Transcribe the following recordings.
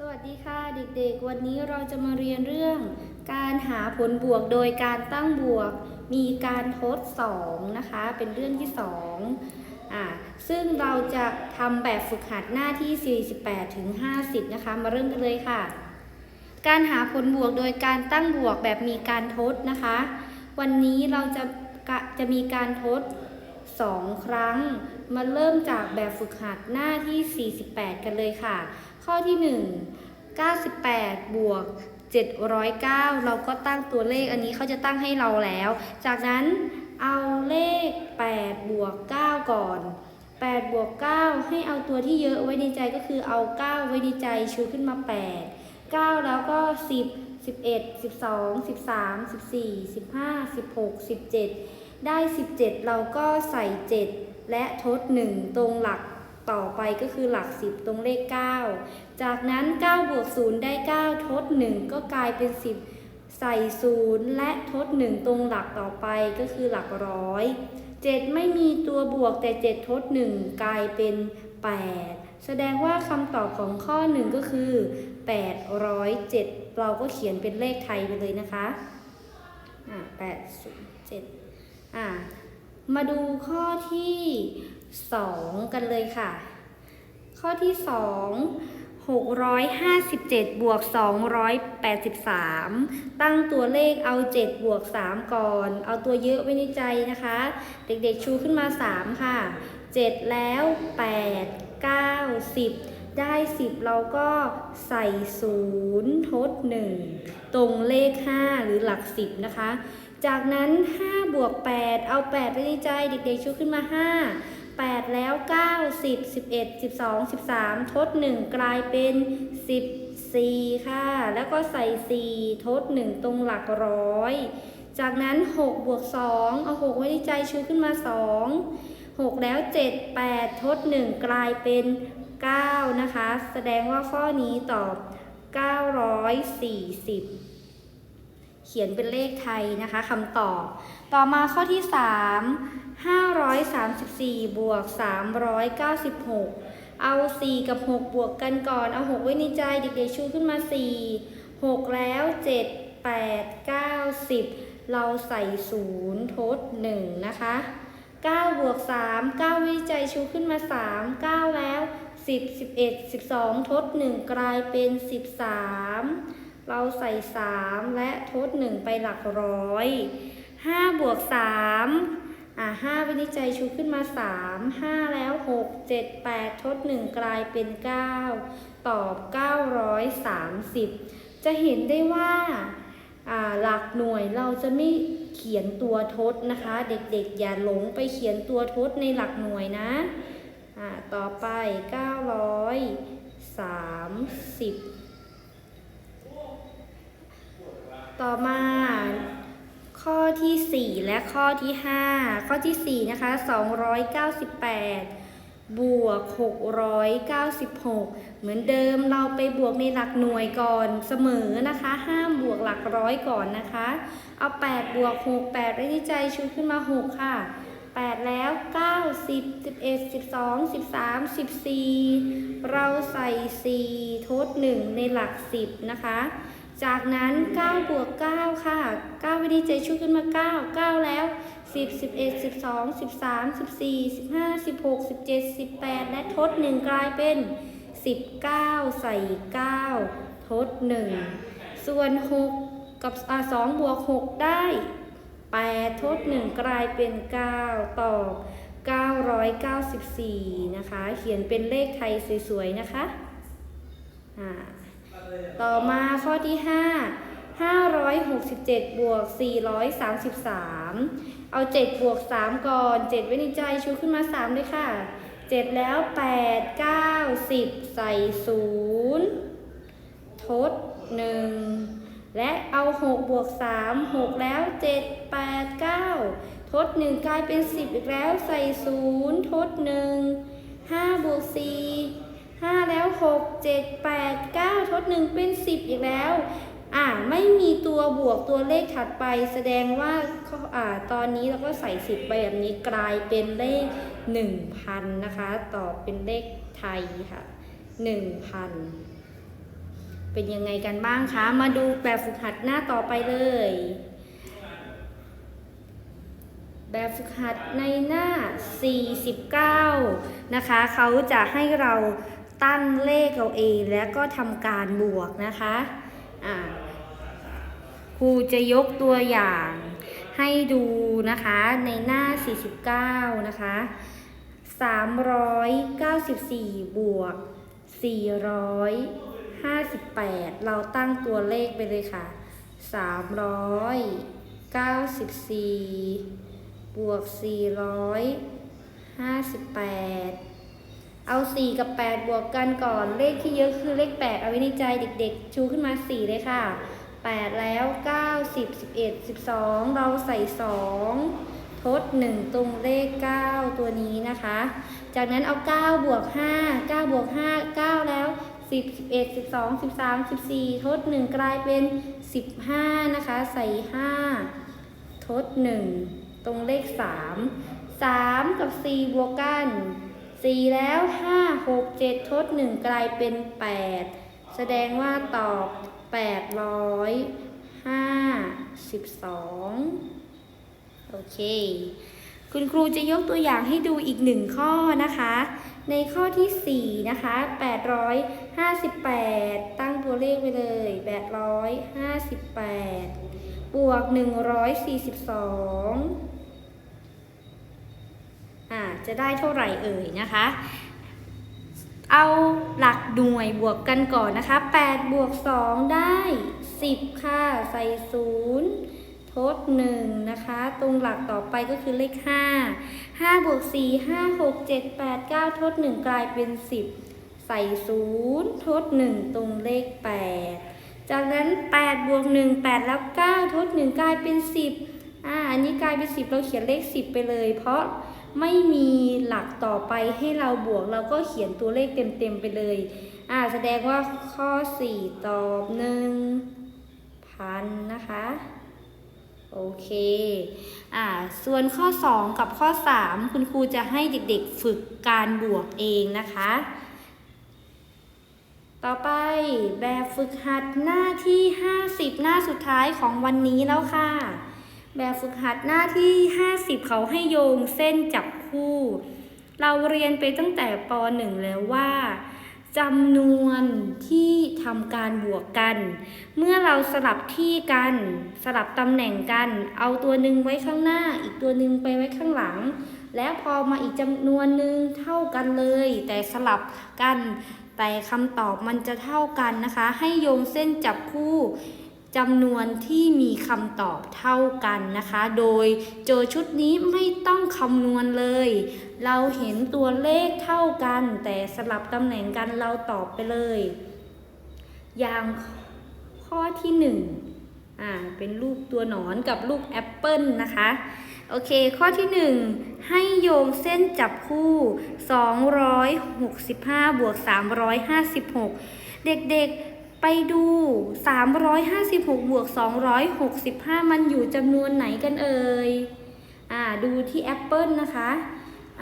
สวัสดีค่ะเด็กๆ วันนี้เราจะมาเรียนเรื่อง การหาผลบวกโดยการตั้งบวก มีการทดสองนะคะ เป็นเรื่องที่สองอ่าซึ่งเราจะทำแบบฝึกหัดหน้าที่ 48ถึง50 นะคะ มาเริ่มกันเลยค่ะ การหาผลบวกโดยการตั้งบวกแบบมีการทดนะคะ วันนี้เราจะจะมีการทด 2 ครั้ง มาเริ่มจากแบบฝึกหัดหน้าที่ 48 กันเลยค่ะ ข้อที่ 1 98 บวก 709 เราก็ตั้งตัวเลขอันนี้เขาจะตั้งให้เราแล้ว จากนั้นเอาเลข 8 บวก 9 ก่อน 8 บวก 9 ให้เอาตัวที่เยอะไว้ในใจก็คือเอา 9 ไว้ในใจชูขึ้นมา 8 9 แล้วก็ 10 11 12 13 14 15 16 17 ได้ 17 เราก็ใส่ 7 และทด 1 ตรงหลัก ต่อไปก็คือหลัก 10 ตรงเลข 9 จากนั้น 9 บวก 0 ได้ 9 ทด 1 ก็กลายเป็น 10 ใส่ 0 และทด 1 ตรงหลักต่อไปก็คือหลักร้อย 7 ไม่มีตัวบวกแต่ 7 ทด 1 กลายเป็น 8 แสดงว่าคำตอบของข้อ 1 ก็คือ 807 เราก็เขียนเป็นเลขไทยไปเลยนะคะ อ่า807อ่ามาดูข้อที่ 2 กันเลยค่ะ ข้อที่ 2 657 บวก 283 ตั้งตัวเลขเอา 7 บวก 3 ก่อน เอาตัวเยอะไว้ในใจนะคะ เด็กๆชูขึ้นมา 3 ค่ะ 7 แล้ว 8 9 10 ได้ 10 เราก็ใส่ 0 ทด 1 ตรงเลข 5 หรือหลัก 10 นะคะ จากนั้น 5 บวก 8 เอา 8 ไว้ในใจ เด็กๆชูขึ้นมา 5 8 แล้ว 9 10 11 12 13 ทด 1 กลายเป็น 14 ค่ะ แล้วก็ใส่ 4 ทด 1 ตรงหลักร้อย จากนั้น 6 บวก 2 เอา 6 ไว้ในใจชูขึ้นมา 2 6 แล้ว 7 8 ทด 1 กลายเป็น 9 นะคะ แสดงว่าข้อนี้ตอบ 940 เขียนเป็นเลขไทยนะคะคำตอบ ต่อมาข้อที่ 3 534 บวก 396 เอา 4 กับ 6 บวกกันก่อน เอา 6 ไว้ในใจเด็กๆชูขึ้นมา 4 6 แล้ว 7 8 9 10 เราใส่ 0 ทด 1 นะคะ9บวก3 9ว้ในใจชูขึ้นมา 3 9 แล้ว 10 11 12 ทด 1 กลายเป็น 13 เราใส่ 3 และทด 1 ไปหลักร้อย5บวก3อะ5วินิจฉัยชูขึ้นมา 3 5 แล้ว 6 7 8 ทด 1 กลายเป็น 9 ตอบ 930 จะเห็นได้ว่าอ่าหลักหน่วยเราจะไม่เขียนตัวทดนะคะ เด็กๆ อย่าหลงไปเขียนตัวทดในหลักหน่วยนะอ่าต่อไป 930 ต่อมาข้อที่ 4 และข้อที่ 5 ข้อที่ 4 นะคะ 298 บวก 696 เหมือนเดิมเราไปบวกในหลักหน่วยก่อนเสมอนะคะ ห้ามบวกหลักร้อยก่อนนะคะ เอา 8 บวก 6 8ไว้ที่ใจชูขึ้นมา 6 ค่ะ 8 แล้ว 9 10 11 12 13 14 เราใส่ 4 ทด 1 ในหลัก 10 นะคะ จากนั้น9บวก9ค่ะ9วิธีใจชูขึ้นมา 9 9 แล้ว 10 11 12 13 14 15 16 17 18 และทด 1 กลายเป็น 19 ใส่ 9 ทด 1 ส่วน 6 กับ2บวก 6 ได้ 8 ทด 1 กลายเป็น 9 ตอบ 994 นะคะ เขียนเป็นเลขไทยสวย ๆ นะคะอ่า ต่อมาข้อที่ 5 567 บวก 433 เอา 7 บวก 3 ก่อน 7 ไว้ในใจชูขึ้นมา 3 เลยค่ะ 7 แล้ว 8 9 10 ใส่ 0 ทด 1 และเอา 6 บวก 3 6 แล้ว 7 8 9 ทด 1 กลายเป็น 10 อีกแล้วใส่ 0 ทด 1 5 บวก 4 5แล้ว6 7 8 9ทด1เป็น10อีกแล้ว อ่าไม่มีตัวบวกตัวเลขถัดไป แสดงว่าอ่าตอนนี้เราก็ใส่10ไปแบบนี้กลายเป็นเลข1,000นะคะ ตอบเป็นเลขไทยค่ะ1,000เป็นยังไงกันบ้างคะ มาดูแบบฝึกหัดหน้าต่อไปเลย แบบฝึกหัดในหน้า 49 นะคะ เขาจะให้เรา ตั้งเลขเราเองแล้วก็ทำการบวกนะคะอ่าครูจะยกตัวอย่างให้ดูนะคะในหน้า 49 นะคะ 394 บวก 458 เราตั้งตัวเลขไปเลยค่ะ 394 บวก 458 เอา 4 กับ 8 บวกกันก่อน เลขที่เยอะคือเลข 8 เอาไว้ในใจเด็กๆ ชูขึ้นมา 4 เลยค่ะ 8 แล้ว 9 10 11 12 เราใส่ 2 ทด 1 ตรงเลข 9 ตัวนี้นะคะ จากนั้นเอา 9 บวก 5 9 บวก 5 9 แล้ว 10 11 12 13 14 ทด 1 กลายเป็น 15 นะคะ ใส่ 5 ทด 1 ตรงเลข 3 3 กับ 4 บวกกัน 4แล้ว5 6 7ทด1กลายเป็น8แสดงว่าตอบ852โอเค คุณครูจะยกตัวอย่างให้ดูอีกหนึ่งข้อนะคะ ในข้อที่4นะคะ858ตั้งตัวเลขไปเลย858บวก142อ่า จะได้เท่าไหร่เอ่ยนะคะ เอาหลักหน่วยบวกกันก่อนนะคะ8บวก2ได้ 10 ค่ะ ใส่ 0 ทด 1 นะคะ ตรงหลักต่อไปก็คือเลข 5 5บวก4 5 6 7 8 9 ทด 1 กลายเป็น 10 ใส่ 0 ทด 1 ตรงเลข 8จากนั้น8บวก1 8 แล้ว 9 ทด 1 กลายเป็น 10อ่าอันนี้กลายเป็น 10 เราเขียนเลข 10 ไปเลย เพราะ ไม่มีหลักต่อไปให้เราบวก เราก็เขียนตัวเลขเต็มๆไปเลย อ่า แสดงว่าข้อ 4 ตอบ1พันนะคะ โอเค อ่า ส่วนข้อ 2 กับข้อ 3 คุณครูจะให้เด็กๆฝึกการบวกเองนะคะ ต่อไปแบบฝึกหัดหน้าที่ 50 หน้าสุดท้ายของวันนี้แล้วค่ะ แบบฝึกหัดหน้าที่ 50 เขาให้โยงเส้นจับคู่ เราเรียนไปตั้งแต่ป .1 แล้วว่าจำนวนที่ทำการบวกกัน เมื่อเราสลับที่กัน สลับตำแหน่งกัน เอาตัวหนึ่งไว้ข้างหน้า อีกตัวหนึ่งไปไว้ข้างหลัง แล้วพอมาอีกจำนวนหนึ่งเท่ากันเลย แต่สลับกัน แต่คำตอบมันจะเท่ากันนะคะ ให้โยงเส้นจับคู่ จำนวนที่มีคำตอบเท่ากันนะคะ โดยโจทย์ชุดนี้ไม่ต้องคำนวณเลย เราเห็นตัวเลขเท่ากัน แต่สลับตำแหน่งกันเราตอบไปเลย อย่างข้อที่หนึ่งอ่าเป็นรูปตัวหนอนกับรูปแอปเปิลนะคะ โอเค ข้อที่ 1 ให้โยงเส้นจับคู่ 265 บวก 356 เด็กๆ ไปดู 356 บวก 265 มันอยู่จำนวนไหนกันเอ่ย อ่า ดูที่แอปเปิลนะคะ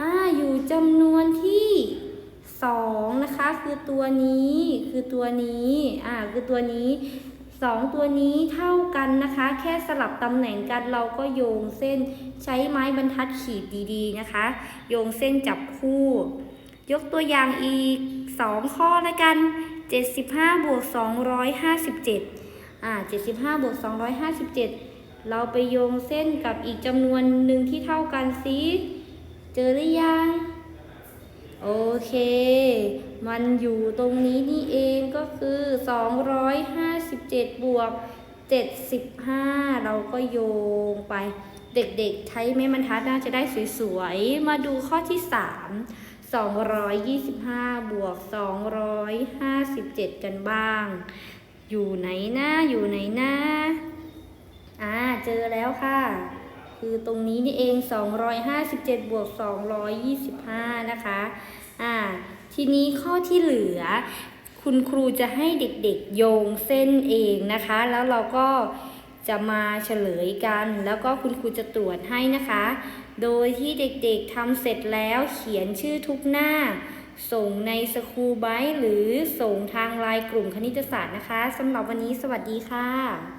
อ่า อยู่จำนวนที่ 2 นะคะ คือตัวนี้ คือตัวนี้ อ่า คือตัวนี้สองตัวนี้เท่ากันนะคะ แค่สลับตำแหน่งกันเราก็โยงเส้นใช้ไม้บรรทัดขีดดีๆนะคะ โยงเส้นจับคู่ ยกตัวอย่างอีก 2 ข้อล้วกัน 75บวก257อ่า75บวก257 เราไปโยงเส้นกับอีกจำนวนหนึ่งที่เท่ากันสิเจอหรือยัง โอเค มันอยู่ตรงนี้นี่เองก็คือ 257 บวก 75 เราก็โยงไป เด็กๆ ใช้ไม้บรรทัดน่าจะได้สวยๆ มาดูข้อที่ 3 225 บวก 257 กันบ้าง อยู่ไหนน้าอยู่ไหนน้าอ่าเจอแล้วค่ะ คือตรงนี้นี่เอง 257 บวก 225 นะคะ อ่า ทีนี้ข้อที่เหลือ คุณครูจะให้เด็กๆโยงเส้นเองนะคะ แล้วเราก็จะมาเฉลยกัน แล้วก็คุณครูจะตรวจให้นะคะ โดยที่เด็กๆทำเสร็จแล้วเขียนชื่อทุกหน้า ส่งในสคูลไบหรือส่งทางไลน์กลุ่มคณิตศาสตร์นะคะสำหรับวันนี้สวัสดีค่ะ